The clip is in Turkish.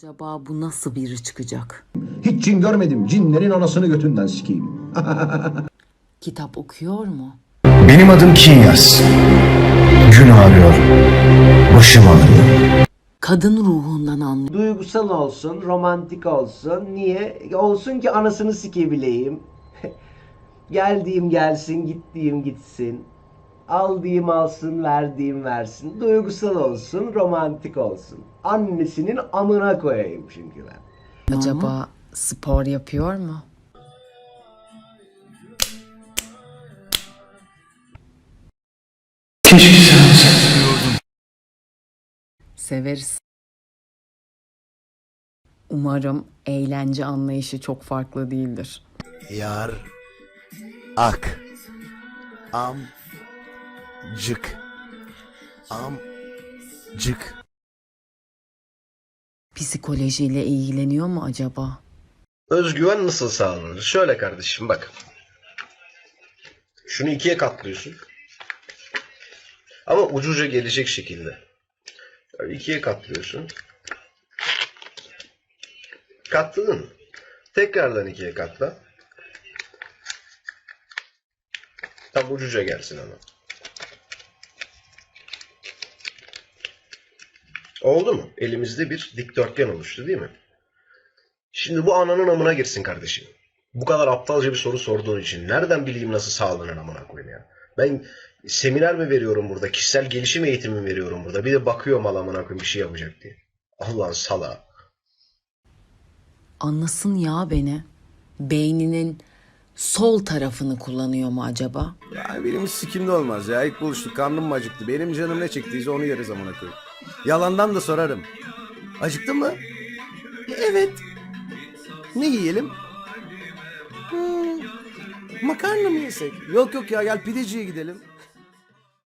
Acaba bu nasıl biri çıkacak? Hiç cin görmedim. Cinlerin anasını götünden sikeyim. Kitap okuyor mu? Benim adım Kinyas. Gün ağrıyor. Başım ağrıyor. Kadın ruhundan anlıyor. Duygusal olsun, romantik olsun. Niye? Olsun ki anasını sikebileyim. Geldiğim gelsin, gittiğim gitsin. Aldığım alsın, verdiğim versin. Duygusal olsun, romantik olsun. Annesinin amına koyayım çünkü ben. Acaba spor yapıyor mu? Keşke sen olsaydın. Severiz. Umarım eğlence anlayışı çok farklı değildir. Yar ak am cık am cık Psikolojiyle ilgileniyor mu acaba? Özgüven nasıl sağlanır? Şöyle kardeşim bak. Şunu ikiye katlıyorsun. Ama ucuca gelecek şekilde. Böyle ikiye katlıyorsun. Katladın mı? Tekrardan ikiye katla. Tam ucuca gelsin ama. Oldu mu? Elimizde bir dikdörtgen oluştu değil mi? Şimdi bu ananın amına girsin kardeşim. Bu kadar aptalca bir soru sorduğun için nereden bileyim nasıl sağlanır amına koyayım ya. Ben seminer mi veriyorum burada? Kişisel gelişim eğitimi mi veriyorum burada? Bir de bakıyorum al amına koyayım bir şey yapacak diye. Allah'ın sala. Anlasın ya beni. Beyninin sol tarafını kullanıyor mu acaba? Ya benim hiç sikimde olmaz ya. İlk buluştuk karnım mı acıktı? Benim canım ne çektiyse onu yeriz amına koyayım. Yalandan da sorarım. Acıktın mı? Evet. Ne yiyelim? Hmm, makarna mı yesek? Yok yok ya gel pideciye gidelim.